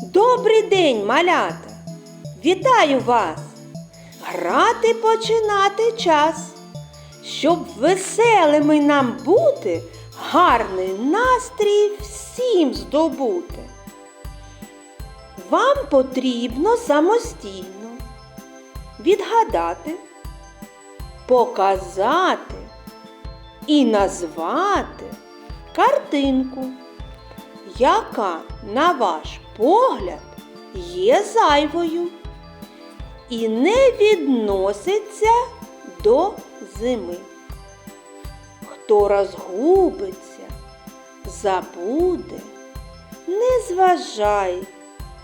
Добрий день, малята! Вітаю вас! Грати починати час. Щоб веселими нам бути, гарний настрій всім здобути. Вам потрібно самостійно відгадати, показати і назвати картинку, яка, на ваш погляд, є зайвою і не відноситься до зими. Хто розгубиться, забуде, не зважай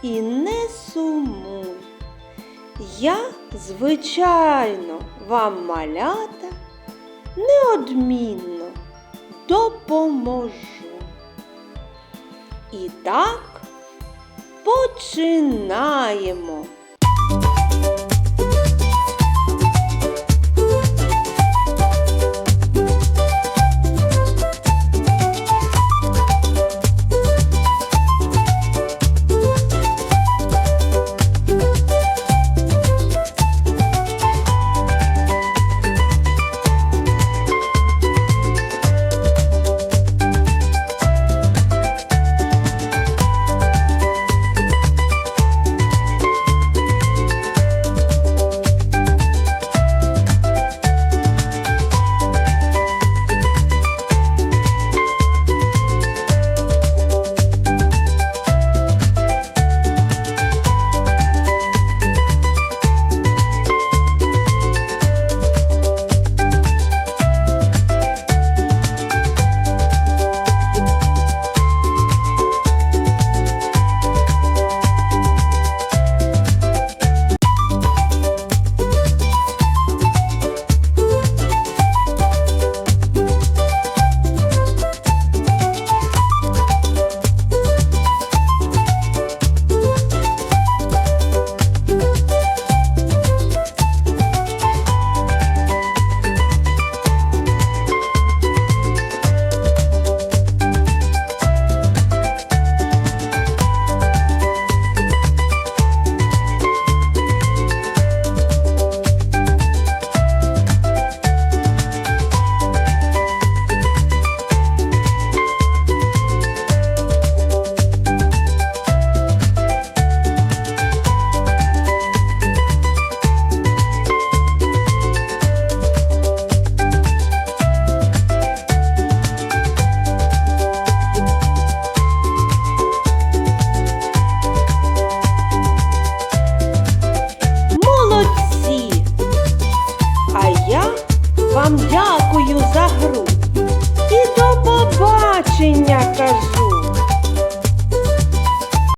і не сумуй. Я, звичайно, вам малята неодмінно допоможу. І так починаємо. Побачення кажу.